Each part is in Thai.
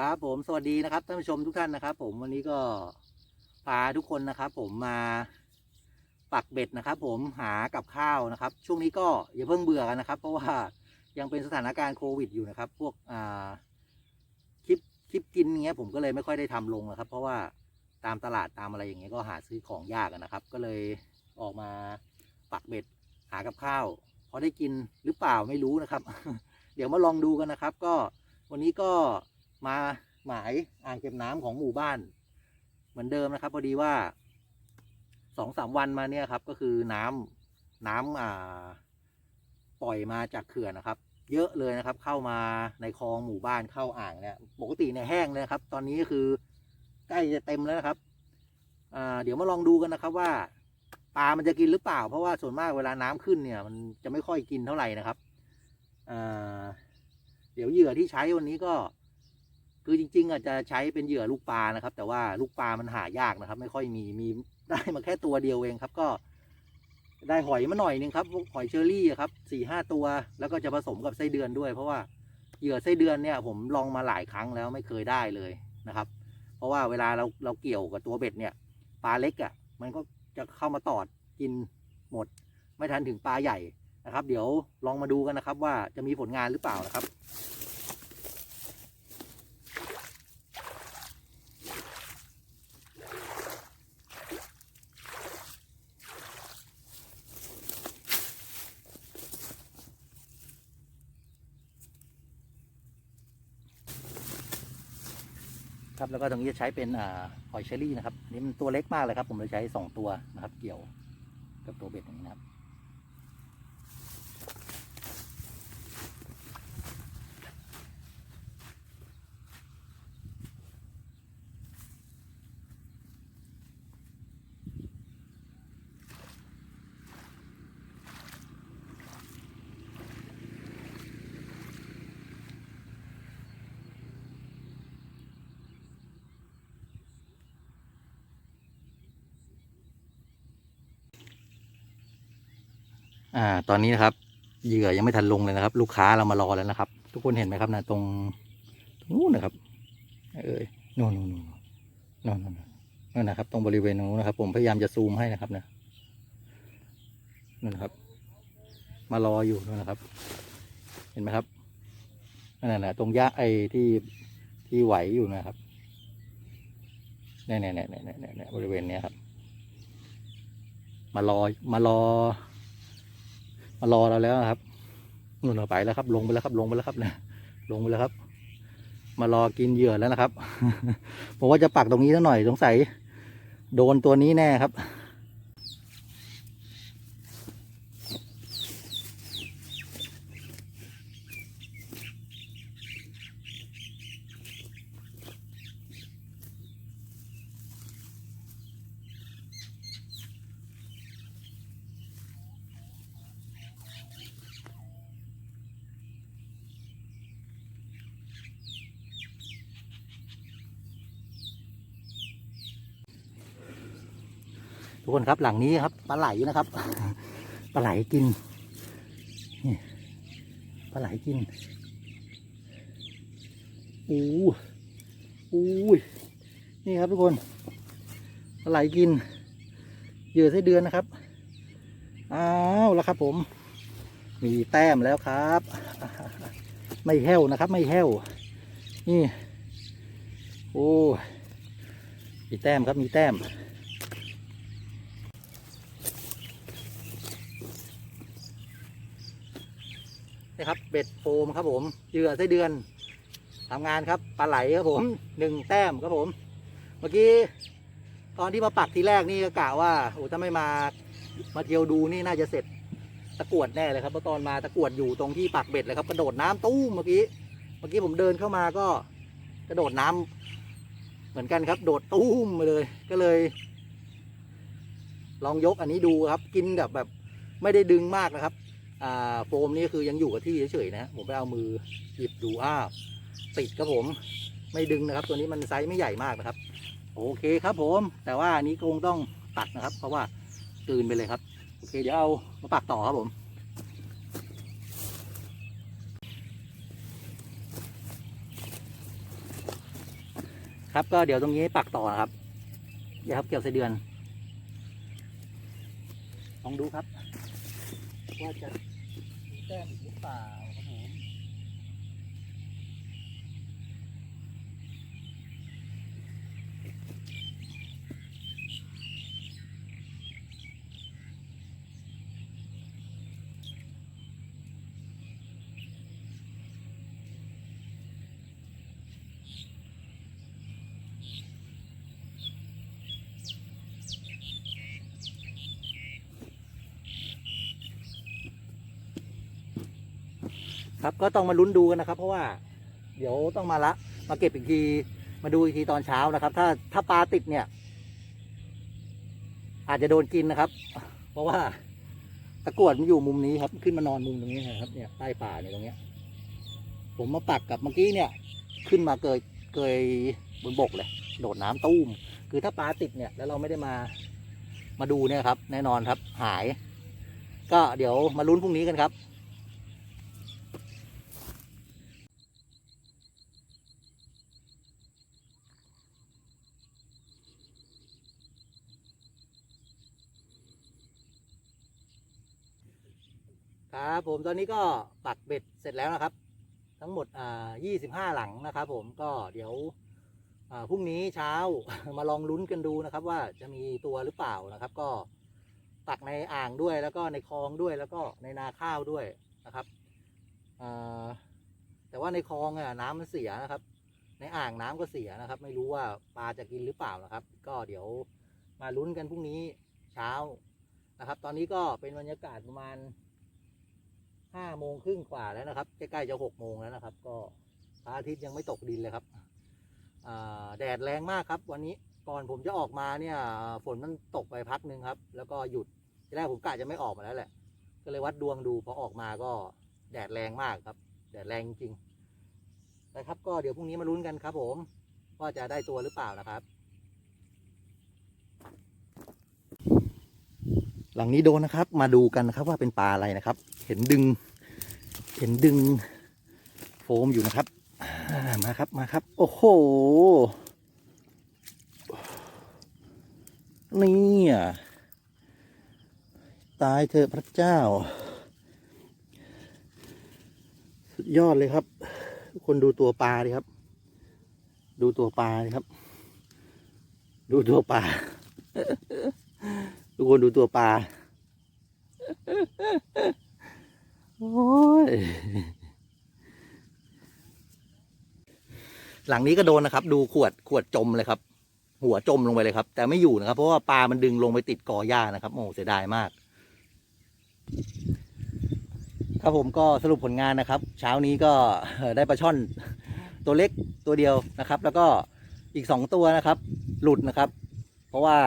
ครับผมสวัสดีนะครับท่านผู้ชมทุกท่านนะครับ ผมวันนี้ก็พาทุกคนนะครับ ผมมาปักเบ็ดนะครับ ผมหากับข้าวนะครับ ช่วงนี้ก็อย่าเพิ่งเบื่อกันนะครับ เพราะว่ายังเป็นสถานการณ์โควิดอยู่นะครับ พวกอ่าคลิปคลิปกินเงี้ยผมก็เลยไม่ค่อยได้ทำลงนะครับ เพราะว่าตามตลาดตามอะไรอย่างเงี้ยก็หาซื้อของยากนะครับ ก็เลยออกมาปักเบ็ดหากับข้าวพอได้กินหรือเปล่าไม่รู้นะครับ เดี๋ยวมาลองดูกันนะครับ ก็วันนี้ก็ มาหมายอ่างเก็บน้ำของหมู่บ้าน เหมือนเดิมนะครับ พอดีว่าสองสามวันมาเนี่ยครับ ก็คือน้ำน้ำอ่า ปล่อยมาจากเขื่อนนะครับ เยอะเลยนะครับ เข้ามาในคลองหมู่บ้านเข้าอ่างเนี่ย ปกติเนี่ยแห้งเลยครับ ตอนนี้ก็คือใกล้จะเต็มแล้วนะครับอ่าเดี๋ยวมาลองดูกันนะครับว่าปลา มันจะกินหรือเปล่า เพราะว่าส่วนมากเวลาน้ำขึ้นเนี่ย มันจะไม่ค่อยกินเท่าไหร่นะครับอ่าเดี๋ยวเหยื่อที่ใช้วันนี้ก็ คือจริง ๆอะจะใช้เป็นเหยื่อลูกปลานะครับ แต่ว่าลูกปลามันหายากนะครับ ไม่ค่อยมีมีได้มาแค่ตัวเดียวเองครับก็ได้หอยมาหน่อยนึงครับหอยเชอรี่ครับสี่ห้าตัว แล้วก็จะผสมกับไส้เดือนด้วย เพราะว่าเหยื่อไส้เดือนเนี่ย ผมลองมาหลายครั้งแล้วไม่เคยได้เลยนะครับ เพราะว่าเวลาเราเราเกี่ยวกับตัวเบ็ดเนี่ยปลาเล็กอะ่ะ มันก็จะเข้ามาตอดกินหมด ไม่ทันถึงปลาใหญ่นะครับ เดี๋ยวลองมาดูกันนะครับ ว่าจะมีผลงานหรือเปล่านะครับ ครับแล้วก็ตรงนี้จะใช้เป็นอ่าหอยเชอรี่นะครับนี่มันตัวเล็กมากเลยครับ ผมเลยใช้สองตัวนะครับ เกี่ยวกับตัวเบ็ดอย่างนี้นะครับ อ่า ตอนนี้นะครับ เหยื่อยังไม่ทันลงเลยนะครับ ลูกค้าเรามารอแล้วนะครับ ทุกคนเห็นไหมครับนะตรงตรงนู้นนะครับ เอ้ยนู่นนู่นนู่นนู่นนู่นนะครับ ตรงบริเวณนู้นนะครับ ผมพยายามจะซูมให้นะครับนะนั่นนะครับ มารออยู่นู่นนะครับ เห็นไหมครับนั่นน่ะตรงหญ้าไอ้ที่ที่ไหวอยู่นะครับเนี่ยเนี่ยเนี่ยเนี่ยเนี่ยเนี่ยบริเวณเนี้ยครับ มารอมารอ มารอเราแล้วนะครับนู่นเราไปแล้วครับ ลงไปแล้วครับ ลงไปแล้วครับนะลงไปแล้วครับ มารอกินเหยื่อแล้วนะครับผมว่าจะปักตรงนี้สักหน่อยสงสัยโดนตัวนี้แน่ครับ กคนครับหลังนี้ครับปลาไหลนะครับปลาไหลกินนี่ปลาไหลกินอู้อู้นี่ครับทุกคนปลาไหลกินเหยื่อไส้เดือนนะครับอ้าวแล้วครับ ผม มีแต้มแล้วครับ ไม่แห้วนะครับ ไม่แห้วนี่โอ้มีแต้มครับมีแต้ม นี่ครับ เบ็ดโฟมครับผมเหยื่อไส้เดือนทำงานครับปลาไหลครับผมหนึ่งแต้มครับผม เมื่อกี้ตอนที่มาปักทีแรกนี่ก็กะว่าโอ้ถ้าไม่มามาเที่ยวดูนี่น่าจะเสร็จตะกรวดแน่เลยครับเพราะตอนมาตะกรวดอยู่ตรงที่ปักเบ็ดเลยครับกระโดดน้ำตู้มเมื่อกี้เมื่อกี้ผมเดินเข้ามาก็กระโดดน้ำเหมือนกันครับ โดดตู้มาเลย ก็เลย ลองยกอันนี้ดูครับ กินแบบแบบ ไม่ได้ดึงมากนะครับ โฟมนี่คือยังอยู่กับที่เฉยๆนะผมไปเอามือหยิบดูอ้าวติดครับผมไม่ดึงนะครับ ตัวนี้มันไซส์ไม่ใหญ่มากนะครับ โอเคครับผม แต่ว่าอันนี้คงต้องตัดนะครับ เพราะว่าตื่นไปเลยครับ โอเค เดี๋ยวเอามาปักต่อครับผมครับก็เดี๋ยวตรงนี้ปักต่อนะครับเดี๋ยวครับเกี่ยวไส้เดือน ลองดูครับ ว่าจะ แต้มอีกหรือเปล่า ครับก็ต้องมาลุ้นดูกันนะครับ เพราะว่าเดี๋ยวต้องมาละมาเก็บอีกทีมาดูอีกทีตอนเช้านะครับ ถ้าถ้าปลาติดเนี่ย อาจจะโดนกินนะครับ เพราะว่าตะกรวดมันอยู่มุมนี้ครับขึ้นมานอนมุมตรงนี้นะครับ เนี่ยใต้ป่าเนี่ยตรงเนี้ย ผมมาปักกับเมื่อกี้เนี่ย ขึ้นมาเกยเกยบนบกเลย โดดน้ำตุ้ม คือถ้าปลาติดเนี่ย แล้วเราไม่ได้มามาดูเนี่ยครับ แน่นอนครับ หาย ก็เดี๋ยวมาลุ้นพรุ่งนี้กันครับ ครับผมตอนนี้ก็ปักเบ็ดเสร็จแล้วนะครับ ทั้งหมดอ่า25 หลังนะครับ ผมก็เดี๋ยวอ่าพรุ่งนี้เช้ามาลองลุ้นกันดูนะครับ ว่าจะมีตัวหรือเปล่านะครับ ก็ปักในอ่างด้วยแล้วก็ในคลองด้วยแล้วก็ในนาข้าวด้วยนะครับอ่าแต่ว่าในคลองอะน้ำมันเสียนะครับ ในอ่างน้ำก็เสียนะครับ ไม่รู้ว่าปลาจะกินหรือเปล่านะครับ ก็เดี๋ยวมาลุ้นกันพรุ่งนี้เช้านะครับ ตอนนี้ก็เป็นบรรยากาศประมาณ ห้าโมงครึ่งกว่าแล้วนะครับ ใกล้ๆจะหกโมงแล้วนะครับ ก็พระอาทิตย์ยังไม่ตกดินเลยครับแดดแรงมากครับ วันนี้ก่อนผมจะออกมาเนี่ย ฝนมันตกไปพักหนึ่งครับ แล้วก็หยุดทีแรกผมกะจะไม่ออกมาแล้วแหละ ก็เลยวัดดวงดูพอออกมาก็แดดแรงมากครับ แดดแรงจริงนะครับ ก็เดี๋ยวพรุ่งนี้มาลุ้นกันครับ ผมว่าจะได้ตัวหรือเปล่านะครับ หลังนี้โดนนะครับ มาดูกันนะครับว่าเป็นปลาอะไรนะครับ เห็นดึง เห็นดึง โฟมอยู่นะครับ มาครับมาครับ โอ้โหนี่อะตายเถอะพระเจ้า สุดยอดเลยครับ คนดูตัวปลาดิครับ ดูตัวปลาดิครับ ดูตัวปลา คนดูตัวปลา โอ้ย หลังนี้ก็โดนนะครับ ดูขวดขวดจมเลยครับ หัวจมลงไปเลยครับ แต่ไม่อยู่นะครับ เพราะว่าปลามันดึงลงไปติดกอหญ้านะครับ โอ้เสียดายมาก ครับผมก็สรุปผลงานนะครับ เช้านี้ก็ได้ปลาช่อนตัวเล็กตัวเดียวนะครับ แล้วก็อีกสองตัวนะครับ หลุดนะครับ เพราะว่า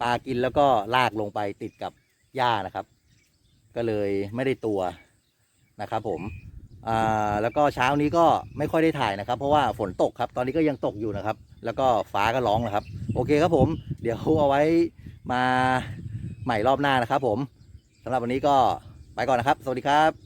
ปลากินแล้วก็ลากลงไปติดกับหญ้านะครับ ก็เลยไม่ได้ตัวนะครับผมแล้วก็เช้านี้ก็ไม่ค่อยได้ถ่ายนะครับ เพราะว่าฝนตกครับ ตอนนี้ก็ยังตกอยู่นะครับ แล้วก็ฟ้าก็ร้องนะครับ โอเคครับผม เดี๋ยวเอาไว้มาใหม่รอบหน้านะครับ ผมสำหรับวันนี้ก็ไปก่อนนะครับ สวัสดีครับ